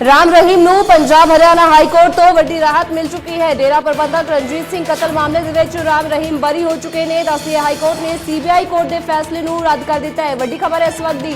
ਰਾਮ ਰਹੀਮ ਨੂੰ Punjab Haryana high court ਤੋਂ ਵੱਡੀ ਰਾਹਤ ਮਿਲ ਚੁੱਕੀ ਹੈ ਡੇਰਾ ਪ੍ਰਬੰਧਕ ਰਣਜੀਤ ਸਿੰਘ ਕਤਲ ਮਾਮਲੇ ਦੇ ਵਿੱਚ ਰਾਮ ਰਹੀਮ ਬਰੀ ਹੋ ਚੁੱਕੇ ਨੇ ਦੱਸਦੀ ਹਾਈ ਕੋਰਟ ਨੇ ਸੀਬੀਆਈ ਕੋਰਟ ਦੇ ਫੈਸਲੇ ਨੂੰ ਰੱਦ ਕਰ ਦਿੱਤਾ ਹੈ ਵੱਡੀ ਖਬਰ ਹੈ ਇਸ ਵਕਤ ਦੀ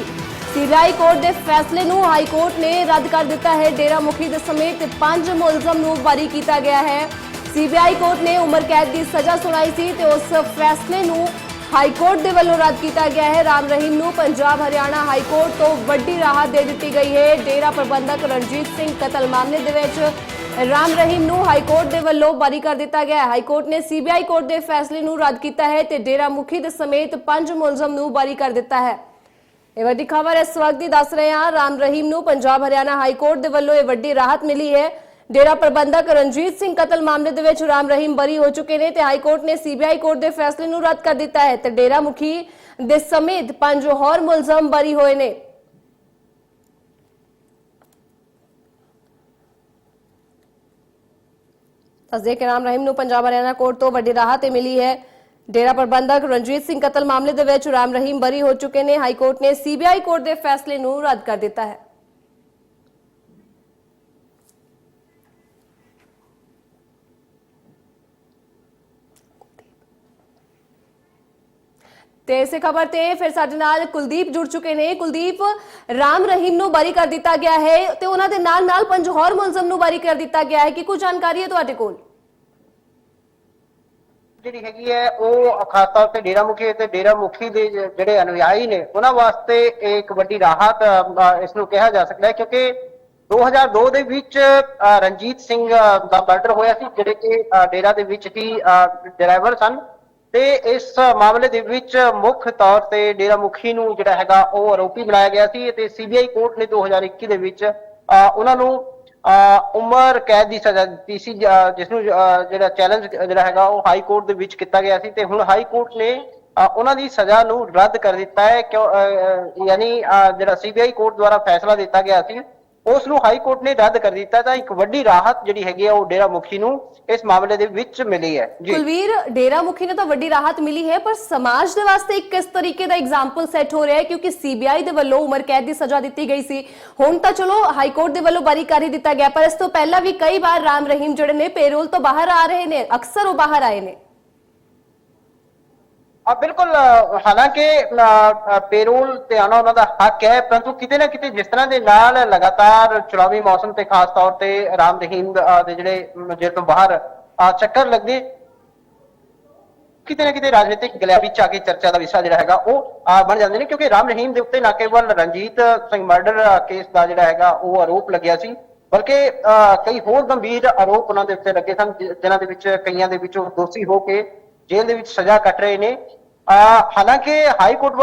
ਸੀਬੀਆਈ ਕੋਰਟ ਦੇ ਫੈਸਲੇ ਨੂੰ ਹਾਈ ਕੋਰਟ ਨੇ ਰੱਦ ਕਰ ਦਿੱਤਾ ਹੈ ਡੇਰਾ ਮੁਖੀ ਦੇ ਸਮੇਤ ਪੰਜ ਮੁਲਜ਼ਮ ਨੂੰ ਬਰੀ ਕੀਤਾ ਗਿਆ ਹੈ ਸੀਬੀਆਈ ਕੋਰਟ ਨੇ ਉਮਰ ਕੈਦ ਦੀ ਸਜ਼ਾ ਸੁਣਾਈ ਸੀ ਤੇ ਉਸ ਫੈਸਲੇ ਨੂੰ ਹਾਈ ਕੋਰਟ ਦੇ ਵੱਲੋਂ ਰੱਦ ਕੀਤਾ ਗਿਆ ਹੈ। ਰਾਮ ਰਹੀਮ ਨੂੰ ਪੰਜਾਬ, ਹਰਿਆਣਾ ਹਾਈ ਕੋਰਟ ਤੋਂ ਵੱਡੀ ਰਾਹਤ ਦੇ ਦਿੱਤੀ ਗਈ ਹੈ। ਡੇਰਾ ਪ੍ਰਬੰਧਕ ਰਣਜੀਤ ਸਿੰਘ ਕਤਲ ਮਾਮਲੇ ਦੇ ਵਿੱਚ ਰਾਮ ਰਹੀਮ ਨੂੰ ਹਾਈ ਕੋਰਟ ਦੇ ਵੱਲੋਂ ਬਾਰੀ ਕਰ ਦਿੱਤਾ ਗਿਆ ਹੈ। ਹਾਈ ਕੋਰਟ ਨੇ ਸੀਬੀਆਈ ਕੋਰਟ ਦੇ ਫੈਸਲੇ ਨੂੰ ਰੱਦ ਕੀਤਾ ਹੈ ਤੇ ਡੇਰਾ ਮੁਖੀ ਦੇ ਸਮੇਤ ਪੰਜ ਮੁਲਜ਼ਮ ਨੂੰ ਬਾਰੀ ਕਰ ਦਿੱਤਾ ਹੈ। ਇਹ ਵੱਡੀ ਖਬਰ ਇਸ ਵਕਤ ਦੀ ਦੱਸ ਰਹੇ ਹਾਂ। ਰਾਮ ਰਹੀਮ ਨੂੰ ਪੰਜਾਬ, ਹਰਿਆਣਾ ਹਾਈ ਕੋਰਟ ਦੇ ਵੱਲੋਂ ਇਹ ਵੱਡੀ ਰਾਹਤ ਮਿਲੀ ਹੈ। ਡੇਰਾ ਪ੍ਰਬੰਧਕ ਰਣਜੀਤ ਸਿੰਘ ਕਤਲ ਮਾਮਲੇ ਦੇ ਵਿੱਚ ਰਾਮ ਰਹੀਮ ਬਰੀ ਹੋ ਚੁੱਕੇ ਨੇ ਤੇ ਹਾਈ ਕੋਰਟ ਨੇ ਸੀਬੀਆਈ ਕੋਰਟ ਦੇ ਫੈਸਲੇ ਨੂੰ ਰੱਦ ਕਰ ਦਿੱਤਾ ਹੈ ਤੇ ਡੇਰਾ ਮੁਖੀ ਦੇ ਸਮੇਤ ਪੰਜ ਹੋਰ ਮੁਲਜ਼ਮ ਬਰੀ ਹੋਏ ਨੇ। ਦੱਸਦੇ ਕਿ ਰਾਮ ਰਹੀਮ ਨੂੰ ਪੰਜਾਬ ਹਰਿਆਣਾ ਕੋਰਟ ਤੋਂ ਵੱਡੀ ਰਾਹਤ ਮਿਲੀ ਹੈ। ਡੇਰਾ ਪ੍ਰਬੰਧਕ ਰਣਜੀਤ ਸਿੰਘ ਕਤਲ ਮਾਮਲੇ ਦੇ ਵਿੱਚ ਰਾਮ ਰਹੀਮ ਬਰੀ ਹੋ ਚੁੱਕੇ ਨੇ। ਹਾਈ ਕੋਰਟ ਨੇ ਸੀਬੀਆਈ ਕੋਰਟ ਦੇ ਫੈਸਲੇ ਨੂੰ ਰੱਦ ਕਰ ਦਿੱਤਾ ਹੈ। ਤੇ ਇਸੇ ਖਬਰ ਤੇ ਫਿਰ ਸਾਡੇ ਨਾਲ ਕੁਲਦੀਪ ਜੁੜ ਚੁੱਕੇ ਨੇ। ਕੁਲਦੀਪ ਰਾਮ ਰਹੀਮ ਨੂੰ ਬਾਰੀ ਕਰ ਦਿੱਤਾ ਗਿਆ ਹੈ ਤੇ ਉਹਨਾਂ ਦੇ ਨਾਲ ਨਾਲ ਪੰਜ ਹੋਰ ਮੁਲਜ਼ਮ ਨੂੰ ਬਰੀ ਕਰ ਦਿੱਤਾ ਗਿਆ ਹੈ। ਕਿ ਕੁਝ ਜਾਣਕਾਰੀ ਹੈ ਤੁਹਾਡੇ ਕੋਲ? ਜਿਹੜੀ ਹੈਗੀ ਹੈ ਉਹ ਖਾਸ ਤੌਰ ਤੇ ਡੇਰਾ ਮੁਖੀ ਤੇ ਡੇਰਾ ਮੁਖੀ ਦੇ ਜਿਹੜੇ ਅਨੁਯਾਈ ਨੇ ਉਹਨਾਂ ਵਾਸਤੇ ਇੱਕ ਵੱਡੀ ਰਾਹਤ ਅ, ਇਸ ਨੂੰ ਕਿਹਾ ਜਾ ਸਕਦਾ ਹੈ ਕਿਉਂਕਿ 2002 ਦੇ ਵਿੱਚ ਰਣਜੀਤ ਸਿੰਘ ਦਾ ਮਰਡਰ ਹੋਇਆ ਸੀ ਜਿਹੜੇ ਕਿ ਡੇਰਾ ਦੇ ਵਿੱਚ ਹੀ ਡਰਾਈਵਰ ਸਨ। ਤੇ ਇਸ ਮਾਮਲੇ ਦੇ ਵਿੱਚ ਮੁੱਖ ਤੌਰ ਤੇ ਡੇਰਾ ਮੁਖੀ ਨੂੰ ਜਿਹੜਾ ਹੈਗਾ ਉਹ ਆਰੋਪੀ ਬਣਾਇਆ ਗਿਆ ਸੀ ਤੇ ਸੀਬੀਆਈ ਕੋਰਟ ਨੇ 2021 ਦੇ ਵਿੱਚ ਅ, ਉਹਨਾਂ ਨੂੰ ਅ, ਉਮਰ ਕੈਦ ਦੀ ਸਜ਼ਾ ਦਿੱਤੀ ਸੀ ਜ- ਜਿਸ ਨੂੰ ਜਿਹੜਾ ਚੈਲੰਜ ਜਿਹੜਾ ਹੈਗਾ ਉਹ ਹਾਈ ਕੋਰਟ ਦੇ ਵਿੱਚ ਕੀਤਾ ਗਿਆ ਸੀ ਤੇ ਹੁਣ ਹਾਈ ਕੋਰਟ ਨੇ ਉਹਨਾਂ ਦੀ ਸਜ਼ਾ ਨੂੰ ਰੱਦ ਕਰ ਦਿੱਤਾ ਹੈ ਕਿਉਂ ਅ, ਅ, ਯਾਨੀ ਅ, ਜਿਹੜਾ ਸੀਬੀਆਈ ਕੋਰਟ ਦੁਆਰਾ ਫੈਸਲਾ ਦਿੱਤਾ ਗਿਆ ਸੀ। ਉਸ ਨੂੰ ਹਾਈ ਕੋਰਟ ਨੇ ਰੱਦ ਕਰ ਦਿੱਤਾ ਤਾਂ ਇੱਕ ਵੱਡੀ ਰਾਹਤ ਜਿਹੜੀ ਹੈਗੀ ਆ ਉਹ ਡੇਰਾ ਮੁਖੀ ਨੂੰ ਇਸ ਮਾਮਲੇ ਦੇ ਵਿੱਚ ਮਿਲੀ ਹੈ। ਜੀ। ਕੁਲਵੀਰ, ਡੇਰਾ ਮੁਖੀ ਨੂੰ ਤਾਂ ਵੱਡੀ ਰਾਹਤ ਮਿਲੀ ਹੈ, ਪਰ ਸਮਾਜ ਦੇ ਵਾਸਤੇ ਇੱਕ ਕਿਸ ਤਰੀਕੇ ਦਾ ਐਗਜ਼ਾਮਪਲ ਸੈੱਟ ਹੋ ਰਿਹਾ ਹੈ? ਕਿਉਂਕਿ ਸੀਬੀਆਈ ਦੇ ਵੱਲੋਂ ਉਮਰ ਕੈਦ ਦੀ ਸਜ਼ਾ ਦਿੱਤੀ ਗਈ ਸੀ। ਹੁਣ ਤਾਂ ਚਲੋ, ਹਾਈ ਕੋਰਟ ਦੇ ਵੱਲੋਂ ਬਾਰੀ ਕਰ ਹੀ ਦਿੱਤਾ ਗਿਆ, ਪਰ ਇਸ ਤੋਂ ਪਹਿਲਾਂ ਵੀ ਕਈ ਵਾਰ ਰਾਮ ਰਹੀਮ ਜਿਹੜੇ ਨੇ, ਪੇਰੋਲ ਤੋਂ ਬਾਹਰ ਆ ਰਹੇ ਨੇ, ਅਕਸਰ ਉਹ ਬਾਹਰ ਆਏ ਨੇ। ਆ ਬਿਲਕੁਲ ਹਾਲਾਂਕਿ ਪੇਰੋਲ ਤੇ ਆਣਾ ਉਹਨਾਂ ਦਾ ਹੱਕ ਹੈ ਪਰੰਤੂ ਕਿਤੇ ਨਾ ਕਿਤੇ ਜਿਸ ਤਰ੍ਹਾਂ ਦੇ ਨਾਲ ਲਗਾਤਾਰ ਚੁਣਾਵੀ ਮੌਸਮ ਤੇ ਖਾਸ ਤੌਰ ਤੇ ਰਾਮ ਰਹੀਮ ਦੇ ਜਿਹੜੇ ਜੇਲ੍ਹ ਤੋਂ ਬਾਹਰ ਚੱਕਰ ਲੱਗਦੇ ਕਿਤੇ ਨਾ ਕਿਤੇ ਰਾਜਨੀਤਿਕ ਗਲਿਆ ਵਿੱਚ ਆ ਕੇ ਚਰਚਾ ਦਾ ਵਿਸ਼ਾ ਜਿਹੜਾ ਹੈਗਾ ਉਹ ਬਣ ਜਾਂਦੇ ਨੇ ਕਿਉਂਕਿ ਰਾਮ ਰਹੀਮ ਦੇ ਉੱਤੇ ਨਾ ਕੇਵਲ ਰਣਜੀਤ ਸਿੰਘ ਮਰਡਰ ਕੇਸ ਦਾ ਜਿਹੜਾ ਹੈਗਾ ਉਹ ਆਰੋਪ ਲੱਗਿਆ ਸੀ। ਬਲਕਿ ਅ, ਕਈ ਹੋਰ ਗੰਭੀਰ ਆਰੋਪ ਉਹਨਾਂ ਦੇ ਉੱਤੇ ਲੱਗੇ ਸਨ ਜਿ- ਜਿਨ੍ਹਾਂ ਦੇ ਵਿੱਚ ਕਈਆਂ ਦੇ ਵਿੱਚ ਦੋਸ਼ੀ ਹੋ ਕੇ ਜੇਲ੍ਹ ਦੇ ਵਿੱਚ ਸਜ਼ਾ ਕੱਟ ਰਹੇ ਨੇ। ਹਾਲਾਂਕਿ ਹਾਈ ਕੋਰਟ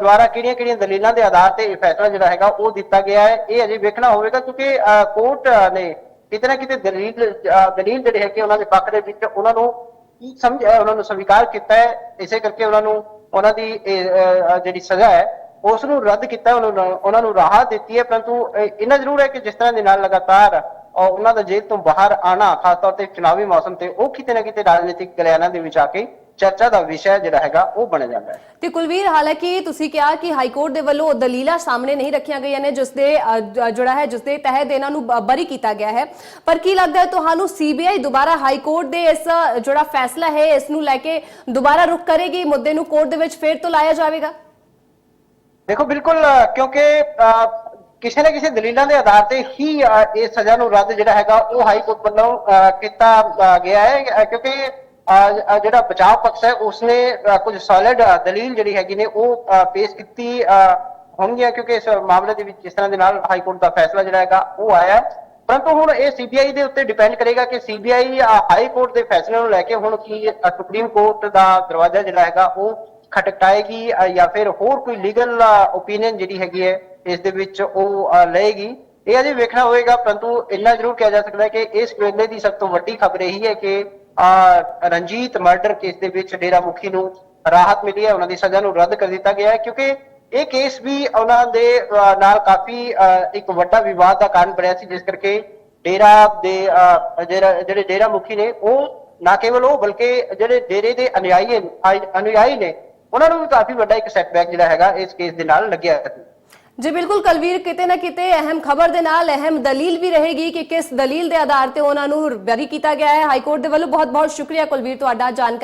ਦੁਆਰਾ ਕਿਹੜੀਆਂ-ਕਿਹੜੀਆਂ ਦਲੀਲਾਂ ਦੇ ਆਧਾਰ ਤੇ ਇਹ ਫੈਸਲਾ ਜਿਹੜਾ ਹੈਗਾ ਉਹ ਦਿੱਤਾ ਗਿਆ ਹੈ। ਇਹ ਅਜੇ ਵੇਖਣਾ ਹੋਵੇਗਾ ਕਿਉਂਕਿ ਕੋਰਟ ਨੇ ਕਿਤੇ ਨਾ ਕਿਤੇ ਦਲੀਲ ਦਲੀਲ ਜਿਹੜੇ ਹੈਗੇ ਉਹਨਾਂ ਦੇ ਪੱਖ ਦੇ ਵਿੱਚ ਉਹਨਾਂ ਨੂੰ ਕੀ ਸਮਝ ਉਹਨਾਂ ਨੂੰ ਸਵੀਕਾਰ ਕੀਤਾ ਹੈ। ਇਸੇ ਕਰਕੇ ਉਹਨਾਂ ਨੂੰ ਉਹਨਾਂ ਦੀ ਜਿਹੜੀ ਸਜ਼ਾ ਹੈ ਉਸ ਨੂੰ ਰੱਦ ਕੀਤਾ ਹੈ, ਉਹਨਾਂ ਨੂੰ ਰਾਹਤ ਦਿੱਤੀ ਹੈ। ਪਰੰਤੂ ਅ, ਇੰਨਾ ਜ਼ਰੂਰ ਹੈ ਕਿ ਜਿਸ ਤਰ੍ਹਾਂ ਦੇ ਨਾਲ ਲਗਾਤਾਰ ਅ, ਉਹਨਾਂ ਦਾ ਜੇਲ੍ਹ ਤੋਂ ਬਾਹਰ ਆਣਾ ਖਾਸ ਤੌਰ ਤੇ ਚੁਣਾਵੀ ਮੌਸਮ ਤੇ ਉਹ ਕਿਤੇ ਨਾ ਕਿਤੇ ਰਾਜਨੀਤਿਕ ਗਲਿਆਣਾ ਦੇ ਵਿੱਚ ਆ ਕੇ ਚਰਚਾ ਦਾ ਵਿਸ਼ਾ ਜਿਹੜਾ ਹੈਗਾ ਉਹ ਬਣ ਜਾਂਦਾ ਹੈ। ਤੇ ਕੁਲਵੀਰ ਹਾਲਾਂਕਿ ਤੁਸੀਂ ਕਿਹਾ ਕਿ ਹਾਈ ਕੋਰਟ ਦੇ ਵੱਲੋਂ ਦਲੀਲਾਂ ਸਾਹਮਣੇ ਨਹੀਂ ਰੱਖੀਆਂ ਗਈਆਂ ਨੇ ਜਿਸ ਦੇ ਜਿਹੜਾ ਹੈ ਜਿਸ ਦੇ ਤਹਿਤ ਇਹਨਾਂ ਨੂੰ ਬਰੀ ਕੀਤਾ ਗਿਆ ਹੈ। ਪਰ ਕੀ ਲੱਗਦਾ ਹੈ ਤੁਹਾਨੂੰ ਸੀਬੀਆਈ ਦੁਬਾਰਾ ਹਾਈ ਕੋਰਟ ਦੇ ਇਸ ਜਿਹੜਾ ਫੈਸਲਾ ਹੈ ਇਸ ਨੂੰ ਲੈ ਕੇ ਦੁਬਾਰਾ ਰੁਖ ਕਰੇਗੀ ਮੁੱਦੇ ਨੂੰ ਕੋਰਟ ਦੇ ਵਿੱਚ ਫੇਰ ਤੋਂ ਲਾਇਆ ਜਾਵੇਗਾ? ਦੇਖੋ ਬਿਲਕੁਲ ਕਿਉਂਕਿ ਕਿਸੇ ਨਾ ਕਿਸੇ ਦਲੀਲਾਂ ਦੇ ਆਧਾਰ ਤੇ ਹੀ ਅ, ਇਹ ਸਜ਼ਾ ਨੂੰ ਰੱਦ ਜਿਹੜਾ ਹੈਗਾ ਉਹ ਹਾਈ ਕੋਰਟ ਵੱਲੋਂ ਕੀਤਾ ਗਿਆ ਹੈ। ਕਿਉਂਕਿ ਜਿਹੜਾ ਬਚਾਅ ਪਕਸ਼ ਹੈ ਉਸਨੇ ਕੁਝ ਸੋਲਿਡ ਦਲੀਲ ਜਿਹੜੀ ਹੈਗੀ ਨੇ ਉਹ ਪੇਸ਼ ਕੀਤੀ ਹੋਣਗੀਆਂ। ਕਿਉਂਕਿ ਇਸ ਮਾਮਲੇ ਦੇ ਵਿੱਚ ਜਿਸ ਤਰ੍ਹਾਂ ਦੇ ਨਾਲ ਹਾਈ ਕੋਰਟ ਦਾ ਫੈਸਲਾ ਜਿਹੜਾ ਹੈਗਾ ਉਹ ਆਇਆ। ਪਰੰਤੂ ਹੁਣ ਇਹ ਸੀਬੀਆਈ ਦੇ ਉੱਤੇ ਡਿਪੈਂਡ ਕਰੇਗਾ ਕਿ ਸੀਬੀਆਈ ਹਾਈ ਕੋਰਟ ਦੇ ਫੈਸਲੇ ਨੂੰ ਲੈ ਕੇ ਹੁਣ ਕੀ ਸੁਪਰੀਮ ਕੋਰਟ ਦਾ ਦਰਵਾਜ਼ਾ ਜਿਹੜਾ ਹੈਗਾ ਉਹ ਖਟਕਟਾਏਗੀ ਜਾਂ ਫਿਰ ਹੋਰ ਕੋਈ ਲੀਗਲ ਓਪੀਨੀਅਨ ਜਿਹੜੀ ਹੈਗੀ ਹੈ ਇਸ ਦੇ ਵਿੱਚ ਉਹ ਲਏਗੀ। ਇਹ ਅਜੇ ਵੇਖਣਾ ਹੋਏਗਾ ਪਰੰਤੂ ਇੰਨਾ ਜ਼ਰੂਰ ਕਿਹਾ ਜਾ ਸਕਦਾ ਹੈ ਕਿ ਇਸ ਵੇਲੇ ਦੀ ਸਭ ਤੋਂ ਵੱਡੀ ਖਬਰ ਇਹੀ ਹੈ ਕਿ ਅ, ਰਣਜੀਤ ਮਰਡਰ ਕੇਸ ਦੇ ਵਿੱਚ ਡੇਰਾ ਮੁਖੀ ਨੂੰ ਰਾਹਤ ਮਿਲੀ ਹੈ। ਉਹਨਾਂ ਦੀ ਸਜ਼ਾ ਨੂੰ ਰੱਦ ਕਰ ਦਿੱਤਾ ਗਿਆ ਹੈ ਕਿਉਂਕਿ ਇਹ ਕੇਸ ਵੀ ਉਹਨਾਂ ਦੇ ਨਾਲ ਕਾਫੀ ਅ, ਇੱਕ ਵੱਡਾ ਵਿਵਾਦ ਦਾ ਕਾਰਨ ਬਣਿਆ ਸੀ ਜਿਸ ਕਰਕੇ ਡੇਰਾ ਦੇ ਅ, ਜਿਹੜੇ ਡੇਰਾ ਮੁਖੀ ਨੇ ਉਹ ਨਾ ਕੇਵਲ ਉਹ ਬਲਕਿ ਜਿਹੜੇ ਡੇਰੇ ਦੇ ਅਨੁਯਾਈ ਅਨੁਯਾਈ ਨੇ ਉਹਨਾਂ ਨੂੰ ਵੀ ਕਾਫੀ ਵੱਡਾ ਇੱਕ ਸੈਟਬੈਕ ਜਿਹੜਾ ਹੈਗਾ ਇਸ ਕੇਸ ਦੇ ਨਾਲ ਲੱਗਿਆ। ਸੀ ਜੀ ਬਿਲਕੁਲ ਕਲਵੀਰ, ਕਿਤੇ ਨਾ ਕਿਤੇ ਅਹਿਮ ਖਬਰ ਦੇ ਨਾਲ ਅਹਿਮ ਦਲੀਲ ਵੀ ਰਹੇਗੀ ਕਿ ਕਿਸ ਦਲੀਲ ਦੇ ਆਧਾਰ ਤੇ ਉਹਨਾਂ ਨੂੰ ਬਰੀ ਕੀਤਾ ਗਿਆ ਹੈ। ਹਾਈ ਕੋਰਟ ਦੇ ਵੱਲੋਂ ਬਹੁਤ ਬਹੁਤ ਸ਼ੁਕਰੀਆ ਕੁਲਵੀਰ, ਤੁਹਾਡਾ ਜਾਣਕਾਰੀ